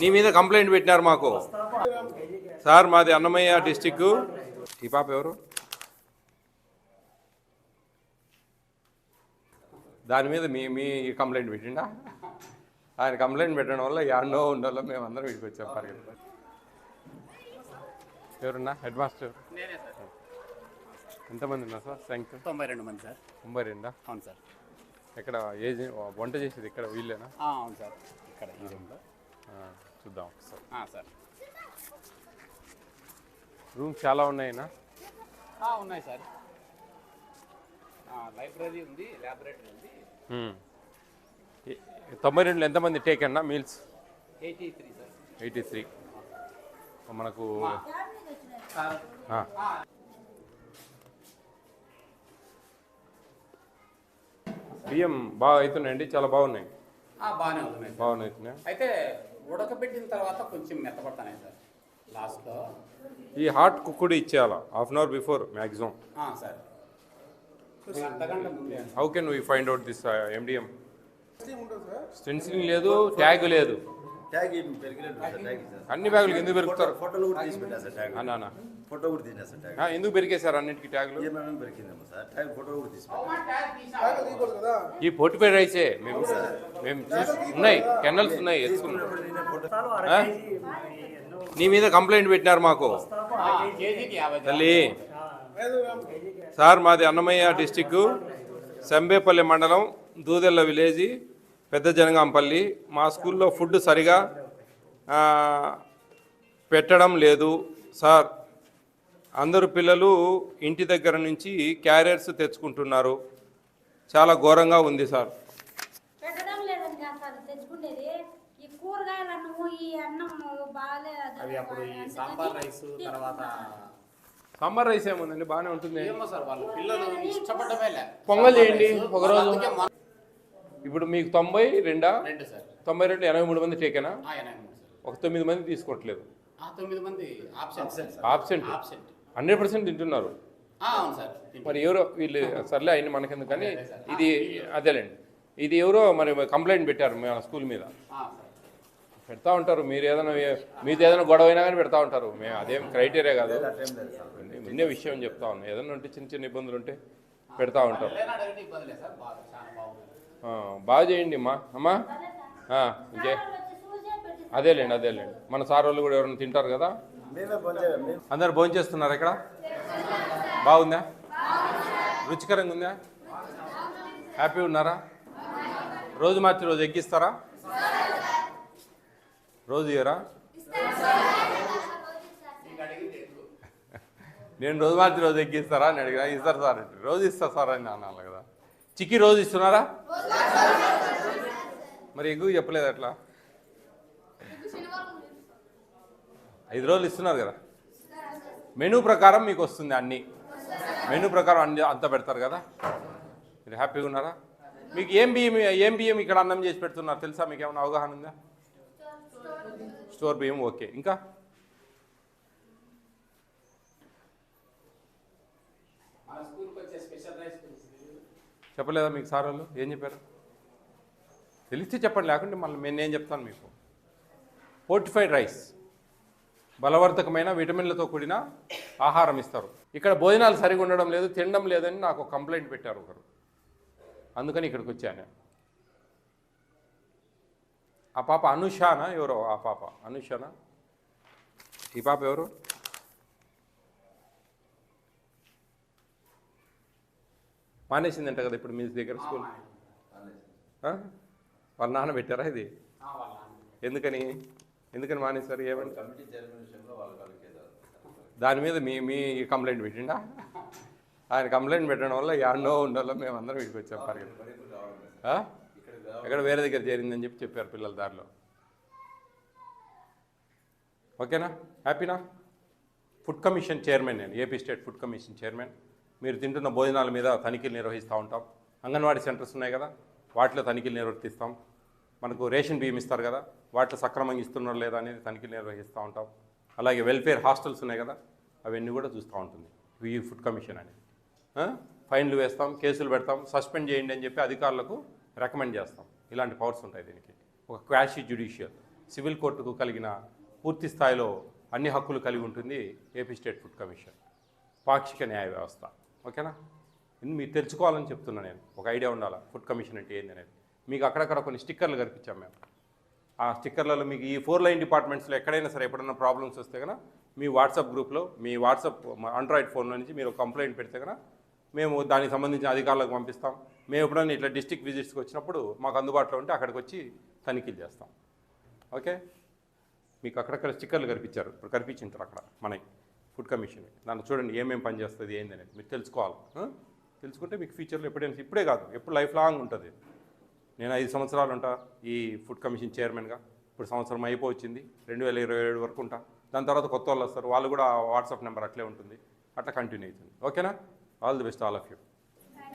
నీ మీద కంప్లైంట్ పెట్టినారు మాకు. సార్ మాది అన్నమయ్య డిస్టిక్. ఈ పాప ఎవరు? దాని మీద మీ మీ కంప్లైంట్ పెట్టిండా? ఆయన కంప్లైంట్ పెట్టడం వల్ల యాడో ఉండాలో మేము అందరం వీడికి వచ్చాం పరిగెత్తి ఎవరున్నా? Headmaster? నేనే సార్. ఎంతమంది ఉన్నారు సార్? సంఖ్య? తొంభై రెండు మంది సార్. తొంభై రెండా? అవును సార్. ఎక్కడ ఏజ్ వంట చేసేది ఇక్కడ వీళ్ళేనా? అవును సార్. ఇక్కడ ఈ రూమ్లో. చూద్దాం ఒకసారి. ఆ, సార్. రూమ్స్ చాలా ఉన్నాయినా? ఉన్నాయి సార్. లైబ్రరీ ఉంది ల్యాబొరేటరీ ఉంది. ఏ- తొంభై రెండులో ఎంతమంది టేక్ అన్నా meals? Eighty three sir. Eighty three. మనకు సార్ ఆ. బియ్యం బాగా అవుతున్నాయండి చాలా బాగున్నాయి. బాగానే అవుతున్నాయి అయితే ఉడకబెట్టిన తర్వాత కొంచెం మెత్తపడతాయి సార్ లాస్ట్లో. ఈ హాట్ కుక్కుడు ఇచ్చేయాలా? Half an hour before maximum ఆ, sir. How can we find out this MDM stencilling లేదు ట్యాగ్ లేదు. ట్యాగ్ ఏం పెరిగినట్టు సార్ ట్యాగ్ సార్ అన్ని బ్యాగులు ఎందుకు పెరుగుతారు? ఫోటోలు కూడా తీసి పెట్టా సార్ ట్యాగ్ అన్నా ఫోటో కూడా తీసినా సార్ ట్యాగ్ ఎందుకు పెరిగేశారు అన్నింటికి ట్యాగులు? ఏమేమి పెరిగిందేమో సార్ ట్యాగ్ ఫోటో కూడా తీసి ఈ పొట్టిపై రైసే మేము మేము ఉన్నాయి కెన్నల్స్ ఉన్నాయి ఎత్తుకున్నాం? నీ మీద కంప్లైంట్ పెట్టినారు మాకు. తల్లి. సార్ మాది అన్నమయ్య డిస్టిక్ సంబేపల్లి మండలం దూదెల్ల విలేజీ. పెద్ద జనగాంపల్లి. మా స్కూల్లో ఫుడ్ సరిగా పెట్టడం లేదు. సార్ అందరు పిల్లలు ఇంటి దగ్గర నుంచి క్యారియర్స్ తెచ్చుకుంటున్నారు. చాలా ఘోరంగా ఉంది సార్. సాంబార్ రైస్ తర్వాత సాంబార్ రైస్ ఏముందండి? బాగానే ఉంటుంది. ఏమో సార్ వాళ్ళు పిల్లలు ఇష్టపడమే లే. పొంగల్ చేయండి రైస్. మా- ఇప్పుడు మీకు తొంభై రెండా? రెండు సార్. తొంభై రెండు ఎనభై మూడు మంది టేకేనా ఆ, ఎనభై మూడు సార్. ఒక తొమ్మిది మంది తీసుకోవట్లేదు. ఆ, తొమ్మిది మంది absent sir. Absent absent hundred percent తింటున్నారు. ఆ, అవును సార్. మరి ఎవరో వీళ్ళు సర్లే అయిన మనకెందుకు కానీ ఇది అదేలేండి. ఇది ఎవరో మరి కంప్లైంట్ పెట్టారు మన స్కూల్ మీద. ఆ, సార్. పెడతా ఉంటారు. మీరు ఏదైనా మీది ఏదైనా గొడవ అయినా కానీ పెడతా ఉంటారు. మేము అదేం క్రైటీరియా కాదు. నిన్నే విషయం చెప్తా ఉన్నాం. ఏదైనా ఉంటే చిన్న చిన్న ఇబ్బందులు ఉంటే పెడతా ఉంటారు. లేనా డైరెక్ట్ ఇబ్బంది లేదు సార్. బాగా చాలా బాగుంది. ఆ, బాగా చేయండి అమ్మా. అమ్మా. ఇంకే అదేలేండి అదేలేండి. మన సార్ వాళ్ళు కూడా ఎవరైనా తింటారు కదా? అందరు భోజనం చేస్తున్నారు ఇక్కడ బాగుందా? రుచికరంగా ఉందా? హ్యాపీ ఉన్నారా? రోజు మార్చి రోజు ఎగ్గిస్తారా రోజు ఇయరా నేను రోజు మార్చి రోజు ఎగ్గిస్తారా అని అడిగినా ఇస్తారు సార్. రోజు ఇస్తా సార్ అని అన్నాను కదా. చిక్కి రోజు ఇస్తున్నారా? మరి ఎగ్గు చెప్పలేదు అట్లా? ఐదు రోజులు ఇస్తున్నారు కదా. మెనూ ప్రకారం మీకు వస్తుంది అన్నీ. మెనూ ప్రకారం అన్ని అంతా పెడతారు కదా. మీరు హ్యాపీగా ఉన్నారా? మీకు ఏం బియ్యం ఏం బియ్యం ఇక్కడ అన్నం చేసి పెడుతున్నారు తెలుసా? మీకు ఏమైనా అవగాహన ఉందా? స్టోర్ బియ్యం ఓకే. ఇంకా మన స్కూల్కి వచ్చే స్పెషల్ రైస్ గురించి చెప్పలేదా మీకు సార్ వాళ్ళు? ఏం చెప్పారు? తెలిస్తే చెప్పండి లేకుంటే మళ్ళీ నేను ఏం చెప్తాను మీకు. ఫోర్టిఫైడ్ రైస్ బలవర్ధకమైన విటమిన్లతో కూడిన ఆహారం ఇస్తారు. ఇక్కడ భోజనాలు సరిగా ఉండడం లేదు తినడం లేదని నాకు ఒక కంప్లైంట్ పెట్టారు ఒకరు. అందుకని ఇక్కడికి వచ్చాను. ఆ పాప అనుషానా? ఎవరో ఆ పాప? అనుషానా? ఈ పాప ఎవరు? మానేసిందంట కదా ఇప్పుడు మీ దగ్గర స్కూల్? వాళ్ళ నాన్న పెట్టారా ఇది. ఎందుకని? ఎందుకని మానేశారు? వాళ్ళకి దాని మీద మీ మీ కంప్లైంట్ పెట్టిండా? ఆయన కంప్లైంట్ పెట్టడం వల్ల యాడనో ఉండాలో మేము అందరం ఇక్కడికి వచ్చాం పరిగెత్తి? ఎక్కడ వేరే దగ్గర చేరిందని చెప్పి చెప్పారు పిల్లల దారిలో. ఓకేనా? హ్యాపీనా ఫుడ్ కమిషన్ చైర్మన్ నేను AP state food commission chairman మీరు తింటున్న భోజనాల మీద తనిఖీలు నిర్వహిస్తూ ఉంటాం. అంగన్వాడీ సెంటర్స్ ఉన్నాయి కదా వాటిలో తనిఖీలు నిర్వర్తిస్తాం. మనకు రేషన్ బియ్యం ఇస్తారు కదా వాటిలో సక్రమంగా ఇస్తున్నారో లేదా అనేది తనిఖీలు నిర్వహిస్తూ ఉంటాం. అలాగే వెల్ఫేర్ హాస్టల్స్ ఉన్నాయి కదా అవన్నీ కూడా చూస్తూ ఉంటుంది. ఈ ఫుడ్ కమిషన్ అనేది ఫైన్లు వేస్తాం కేసులు పెడతాం సస్పెండ్ చేయండి అని చెప్పి అధికారులకు రికమెండ్ చేస్తాం. ఇలాంటి పవర్స్ ఉంటాయి దీనికి. ఒక క్వాషి జ్యుడిషియల్. సివిల్ కోర్టుకు కలిగిన పూర్తి స్థాయిలో అన్ని హక్కులు కలిగి ఉంటుంది ఏపీ స్టేట్ ఫుడ్ కమిషన్. పాక్షిక న్యాయ వ్యవస్థ. ఓకేనా? మీరు తెలుసుకోవాలని చెప్తున్నా నేను. ఒక ఐడియా ఉండాలి? ఫుడ్ కమిషన్ అంటే ఏంది అనేది. మీకు అక్కడక్కడ కొన్ని స్టిక్కర్లు కనిపించాం మేము. ఆ స్టిక్కర్లలో మీకు ఈ ఫోర్ లైన్ డిపార్ట్మెంట్స్లో ఎక్కడైనా సరే ఎప్పుడైనా ప్రాబ్లమ్స్ వస్తే కనుక మీ వాట్సాప్ గ్రూప్లో మీ వాట్సాప్ ఆండ్రాయిడ్ ఫోన్లో నుంచి మీరు కంప్లైంట్ పెడితే కనుక మేము దానికి సంబంధించిన అధికారులకు పంపిస్తాం. మేము ఎప్పుడైనా ఇట్లా డిస్టిక్ విజిట్స్కి వచ్చినప్పుడు మాకు అందుబాటులో ఉంటే అక్కడికి వచ్చి తనిఖీలు చేస్తాం. ఓకే? మీకు అక్కడక్కడ స్టిక్కర్లు కనిపించారు. ఇప్పుడు కనిపించింటారు అక్కడ మనకి. Food commission. దాంట్లో చూడండి ఏమేమి పని చేస్తుంది ఏంది అనేది. మీరు తెలుసుకోవాలి. తెలుసుకుంటే మీకు ఫ్యూచర్లో ఎప్పుడైనా ఇప్పుడే కాదు. ఎప్పుడు లైఫ్ లాంగ్ ఉంటుంది. నేను ఐదు సంవత్సరాలు ఉంటా ఈ ఫుడ్ కమిషన్ చైర్మన్గా. ఇప్పుడు సంవత్సరం అయిపోవచ్చింది. రెండు వేల ఇరవై ఏడు వరకు ఉంటా. దాని తర్వాత కొత్త వాళ్ళు వస్తారు. వాళ్ళు కూడా వాట్సాప్ నెంబర్ అట్లే ఉంటుంది. అట్లా కంటిన్యూ అవుతుంది. ఓకేనా? All the best all of you